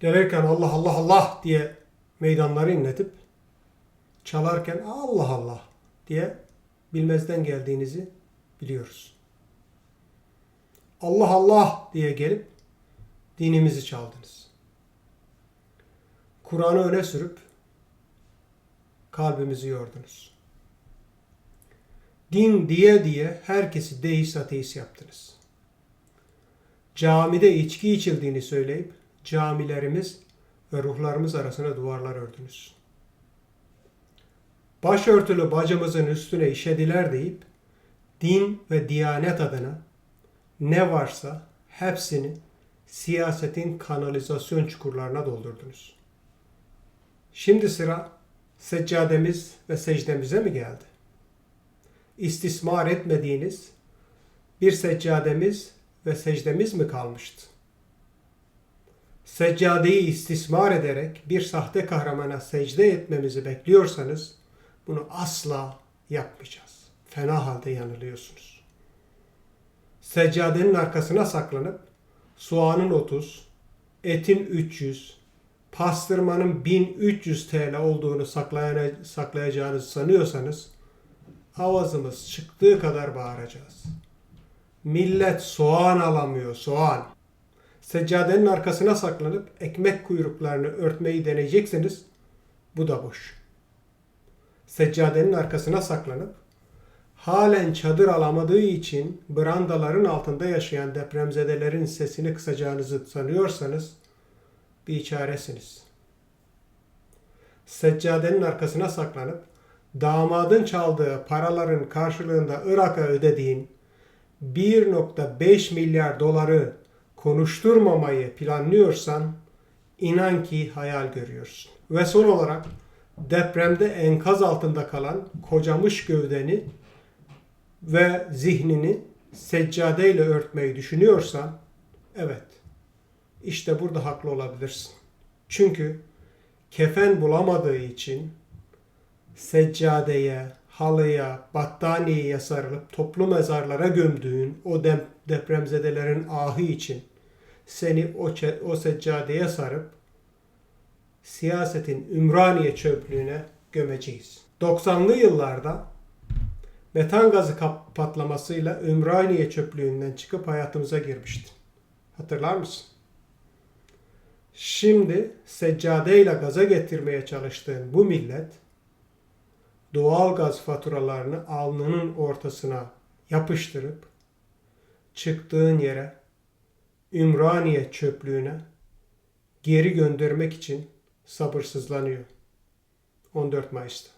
Gelirken Allah Allah Allah diye meydanları inletip çalarken Allah Allah diye bilmezden geldiğinizi biliyoruz. Allah Allah diye gelip dinimizi çaldınız. Kur'an'ı öne sürüp kalbimizi yordunuz. Din diye diye herkesi deist ateist yaptınız. Camide içki içildiğini söyleyip camilerimiz ve ruhlarımız arasına duvarlar ördünüz. Başörtülü bacımızın üstüne işediler deyip din ve diyanet adına ne varsa hepsini siyasetin kanalizasyon çukurlarına doldurdunuz. Şimdi sıra seccademiz ve secdemize mi geldi? İstismar etmediğiniz bir seccademiz ve secdemiz mi kalmıştı? Seccadeyi istismar ederek bir sahte kahramana secde etmemizi bekliyorsanız bunu asla yapmayacağız. Fena halde yanılıyorsunuz. Seccadenin arkasına saklanıp soğanın 30, etin 300, pastırmanın 1300 TL olduğunu saklayacağınızı sanıyorsanız avazımız çıktığı kadar bağıracağız. Millet soğan alamıyor, soğan. Seccadenin arkasına saklanıp ekmek kuyruklarını örtmeyi deneyecekseniz bu da boş. Seccadenin arkasına saklanıp halen çadır alamadığı için brandaların altında yaşayan depremzedelerin sesini kısacağınızı sanıyorsanız bir çaresiniz. Seccadenin arkasına saklanıp damadın çaldığı paraların karşılığında Irak'a ödediğin 1.5 milyar doları konuşturmamayı planlıyorsan inan ki hayal görüyorsun. Ve son olarak depremde enkaz altında kalan kocamış gövdeni ve zihnini seccadeyle örtmeyi düşünüyorsan evet işte burada haklı olabilirsin. Çünkü kefen bulamadığı için seccadeye, halıya, battaniyeye sarılıp toplu mezarlara gömdüğün o dem- depremzedelerin ahı için seni o, o seccadeye sarıp siyasetin Ümraniye çöplüğüne gömeceğiz. 90'lı yıllarda metan gazı patlamasıyla Ümraniye çöplüğünden çıkıp hayatımıza girmişti. Hatırlar mısın? Şimdi seccadeyle gaza getirmeye çalıştığın bu millet doğal gaz faturalarını alnının ortasına yapıştırıp çıktığın yere Ümraniye çöplüğüne geri göndermek için sabırsızlanıyor. 14 Mayıs'ta.